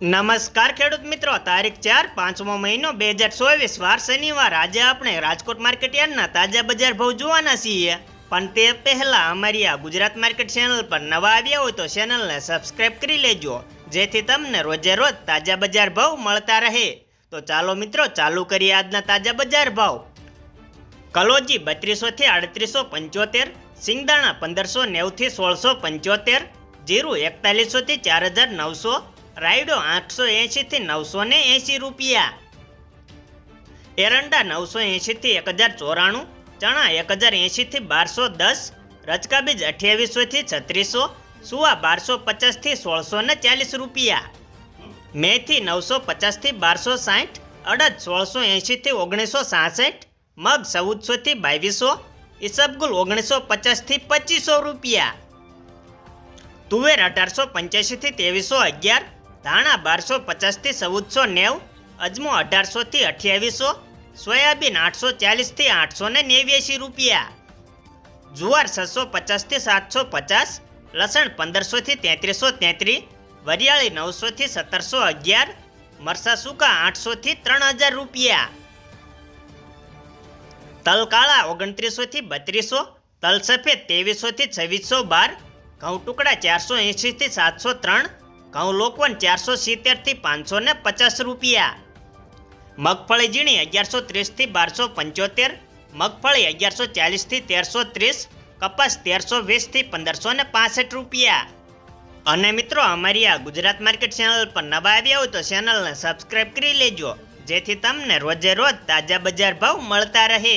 નમસ્કાર ખેડૂત મિત્રો, તારીખ ચાર, પાંચમો મહિનો, બે હજાર ચોવીસ, વાર શનિવાર. આજે આપણે રાજકોટ માર્કેટ યાર્ડના તાજા બજાર ભાવ જોવાના છીએ. પણ તે પહેલા અમારી આ ગુજરાત માર્કેટ ચેનલ પર નવા આવ્યા હોય તો ચેનલને સબસ્ક્રાઇબ કરી લેજો, જેથી તમને રોજે રોજ તાજા બજાર ભાવ મળતા રહે. તો ચાલો મિત્રો, ચાલુ કરીએ આજના તાજા બજાર ભાવ. કલોજી બત્રીસોથી આડત્રીસો પંચોતેર, સિંગદાણા પંદરસો નેવથી સોળસો પંચોતેર, જીરું એકતાલીસોથી ચાર હજાર નવસો રાયડો આઠસો એંશીથી નવસો ને એંશી રૂપિયા. એરંડા નવસો એંશીથી એક હજાર ચોરાણું, ચણા એક હજાર એંશીથી બારસો દસ રચકા બીજ અઠ્યાવીસોથી છત્રીસો, સુવા બારસો પચાસથી સોળસો ને ચાલીસ રૂપિયા. મેથી નવસો પચાસથી બારસો સાઠ, અડદ સોળસો એંશીથી ઓગણીસો સાસઠ, મગ ચૌદસોથી બાવીસો, ઈસબગુલ ઓગણીસો પચાસથી પચીસો રૂપિયા. તુવેર અઢારસો પંચ્યાસીથી ત્રેવીસો અગિયાર ધાણા બારસો પચાસથી ચૌદસો નેવું, અજમો અઢારસોથી અઠ્યાવીસો, સોયાબીન આઠસો ચાલીસથી આઠસો ને નેવ્યાસી રૂપિયા. જુવાર છસો પચાસથી સાતસો પચાસ, લસણ પંદરસોથી તેત્રીસો તેત્રીસ વરિયાળી નવસોથી સત્તરસો અગિયાર મરસા સૂકા આઠસોથી ત્રણ હજાર રૂપિયા. તલ કાળા ઓગણત્રીસોથી બત્રીસો, તલ સફેદ છવ્વીસો બાર, ઘઉં ટુકડા ચારસો એંશીથી સાતસો ત્રણ ઘઉં લોકવન ચારસો સિત્તેરથી પાંચસો ને પચાસ રૂપિયા. મગફળી ઝીણી અગિયારસો ત્રીસથી બારસો પંચોતેર, મગફળી અગિયારસો ચાલીસથી તેરસો ત્રીસ, કપાસ તેરસો વીસથી પંદરસો ને પાસઠ રૂપિયા. અને મિત્રો, અમારી આ ગુજરાત માર્કેટ ચેનલ પર નવા આવ્યા હોય તો ચેનલને સબસ્ક્રાઈબ કરી લેજો, જેથી તમને રોજે રોજ તાજા બજાર ભાવ મળતા રહે.